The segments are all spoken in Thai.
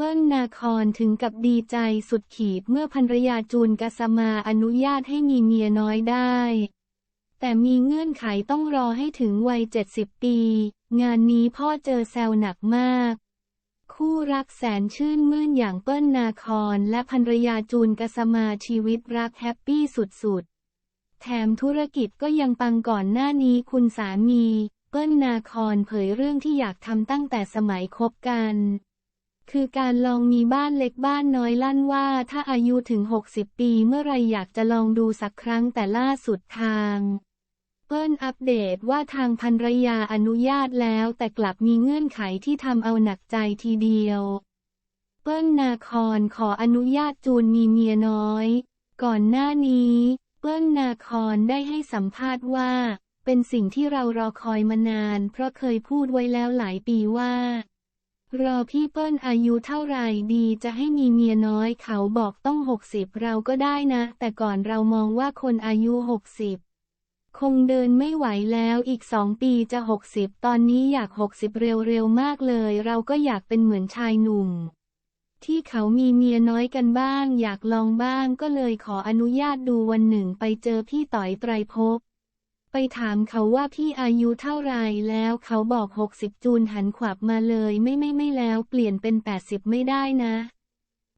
เปิ้ลนาคอนถึงกับดีใจสุดขีดเมื่อภรรยาจูนกสมาอนุญาตให้มีเมียน้อยได้ แต่มีเงื่อนไขต้องรอให้ถึงวัย 70 ปี งานนี้พ่อเจอแซวหนักมาก คู่รักแสนชื่นมื่นอย่างเปิ้ลนาคอนและภรรยาจูนกสมาชีวิตรักแฮปปี้สุดๆ แถมธุรกิจก็ยังปังก่อนหน้านี้คุณสามี เปิ้ลนาคอนเผยเรื่องที่อยากทำตั้งแต่สมัยคบกัน คือการลองมีบ้านเล็กบ้านน้อยลั่นว่า ถ้าอายุถึง 60 ปีเมื่อไรอยากจะลองดูสักครั้งแต่ล่าสุดทางเปิ้ลอัปเดตว่าทางภรรยาอนุญาตแล้วแต่กลับมีเงื่อนไขที่ทำเอาหนักใจทีเดียว เปิ้ลนาคอนขออนุญาตจูนมีเมียน้อย ก่อนหน้านี้ เปิ้ลนาคอนได้ให้สัมภาษณ์ว่า เป็นสิ่งที่เรารอคอยมานาน เพราะเคยพูดไว้แล้วหลายปีว่า รอพี่เปิ้ลอายุเท่าไหร่ดีจะให้มีเมียน้อยเขาบอกต้องหกสิบเราก็ได้นะ แต่ก่อนเรามองว่าคนอายุหกสิบคงเดินไม่ไหวแล้วอีกสองปีจะหกสิบตอนนี้อยากหกสิบเร็วๆมากเลย เราก็อยากเป็นเหมือนชายหนุ่ม ที่เขามีเมียน้อยกันบ้าง อยากลองบ้างก็เลยขออนุญาตดูวันหนึ่งไปเจอพี่ต่อยไตรภพ ไปถามเขาว่าพี่อายุเท่าไรแล้วเขาบอกหกสิบจูนหันขวับมาเลยไม่ไม่ไม่แล้วเปลี่ยนเป็นแปดสิบไม่ได้นะ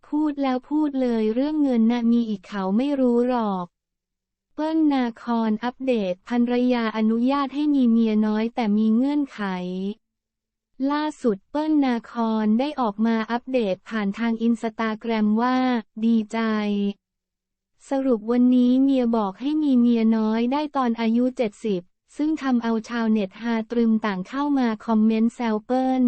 พูดแล้วพูดเลยเรื่องเงินน่ะมีอีกเขาไม่รู้หรอก เปิ้ลนาคอนอัปเดตภรรยาอนุญาตให้มีเมียน้อยแต่มีเงื่อนไข ล่าสุดเปิ้ลนาคอนได้ออกมาอัปเดตผ่านทางอินสตาแกรมว่า ดีใจ สรุปวันนี้เมียบอกให้มีเมียน้อยได้ตอนอายุ 70 ซึ่งทำเอาชาวเน็ตฮาตรึมต่างเข้ามาคอมเมนต์แซวเปิ้ล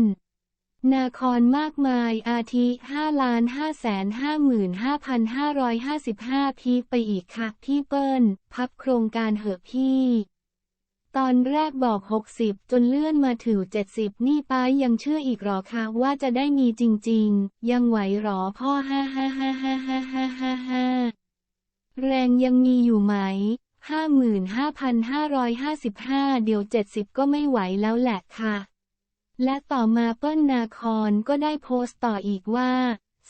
นาคอนมากมายอาทิ5ล้าน5 5 5 5 5พีไปอีกค่ะพี่เปิ้ล พับโครงการเหอะพี่ ตอนแรกบอก 60 จนเลื่อนมาถึง70 นี่ป้ายังเชื่ออีกหรอคะว่าจะได้มีจริง ๆ ยังไหวหรอพ่อฮ่าฮ่าฮ่าฮ่าฮ่าฮ่า แรงยังมีอยู่ไหม 55,555 เดี๋ยว 70 ก็ไม่ไหวแล้วแหละค่ะ และต่อมาเปิ้ลนาคอนก็ได้โพสต์ต่ออีกว่า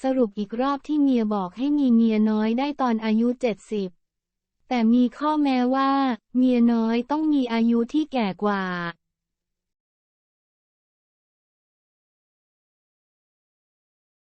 สรุปอีกรอบที่เมียบอกให้มีเมียน้อยได้ตอนอายุ 70 แต่มีข้อแม้ว่า เมียน้อยต้องมีอายุที่แก่กว่า